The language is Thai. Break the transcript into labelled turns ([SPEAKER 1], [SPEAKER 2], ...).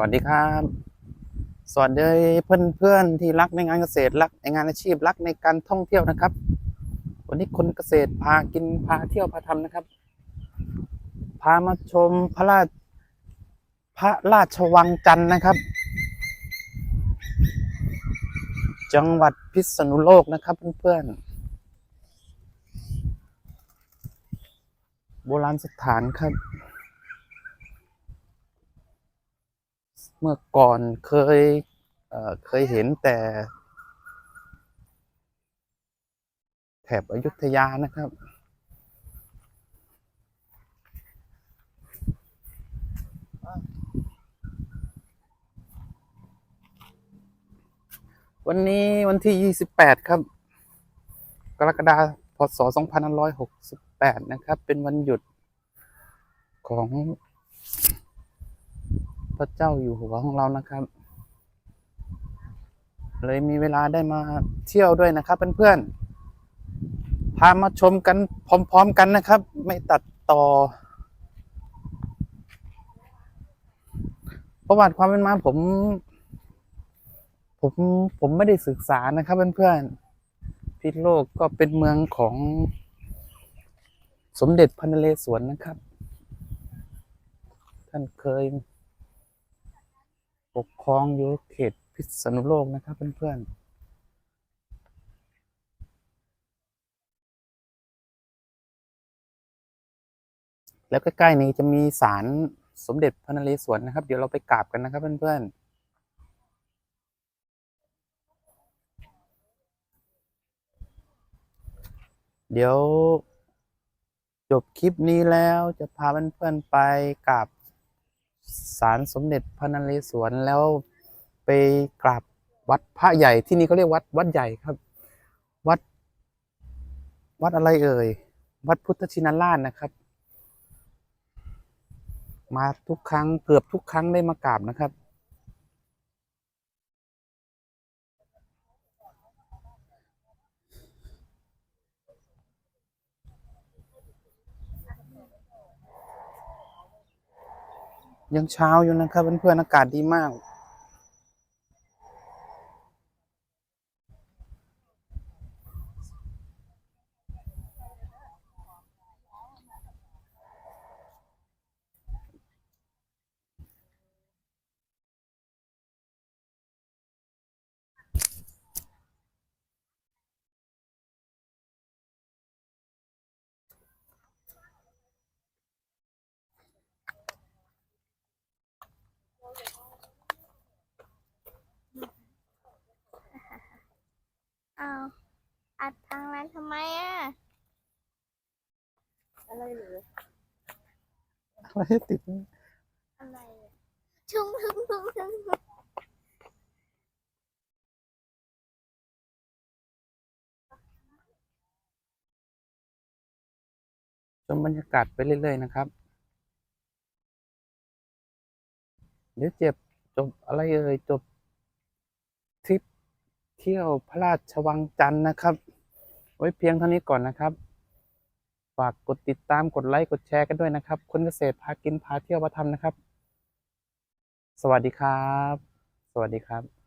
[SPEAKER 1] วัสดีครับ สวัสดีเพื่อนเพื่อนๆที่รักในงานเกษตรรักในงานอาชีพรักในการท่องเที่ยวนะครับ วันนี้คนเกษตรพากินพาเที่ยวพาทำนะครับ พามาชมพระราชพระราชวังจันทร์นะครับ จังหวัดพิษณุโลกนะครับเพื่อนๆโบราณสถานครับ เมื่อก่อนเคยเเคยเห็นแต่ แถบอยุธยานะครับ วันนี้วันที่ 28 ครับ กรกฎาคมพศ2568 นะครับ เป็นวันหยุดของ พระเจ้าอยู่หัวของเรานะครับ เลยมีเวลาได้มาเที่ยวด้วยนะครับเพื่อนๆพามาชมกันพร้อม ๆ กันนะครับ ไม่ตัดต่อ ประวัติความเป็นมาผม ผมผมไม่ได้ศึกษานะครับเพื่อนๆพิษโลกก็เป็นเมืองของสมเด็จพระนเรศวรนะครับ ท่านเคย ปกครองอยู่เขตพิษณุโลกนะครับเพื่อนๆแล้วใกล้ๆนี้จะมีศาลสมเด็จพระนเรศวรนะครับ เดี๋ยวเราไปกราบกันนะครับเพื่อนๆ เดี๋ยวจบคลิปนี้แล้วจะพาเพื่อนๆไปกราบ ศาลสมเด็จพระนเรศวรแล้วไปกราบวัดพระใหญ่ที่นี่เขาเรียกวัดวัดใหญ่ครับ วัด วัดอะไรเอ่ย วัดพุทธชินราชนะครับ มาทุกครั้งเกือบทุกครั้งได้มากราบนะครับ ยังเช้าอยู่นะครับเพื่อนๆอากาศดีมาก
[SPEAKER 2] อ้าว อัดทางนั้นทำไมอะ
[SPEAKER 3] อะไรเหรือ
[SPEAKER 1] อะไรติด
[SPEAKER 2] อะไรอะชุ่มชุ่มชุ่มชุ่มชุ่ม
[SPEAKER 1] ชมบรรยากาศไปเรื่อยๆนะครับ เดี๋ยวเจ็บจบอะไรเอ่ยจบทริปเที่ยวพระราชวังจันทร์นะครับ ไว้เพียงเท่านี้ก่อนนะครับ ฝากกดติดตามกดไลค์กดแชร์กันด้วยนะครับ คนเกษตรพากินพาเที่ยวพาทำนะครับ สวัสดีครับ สวัสดีครับ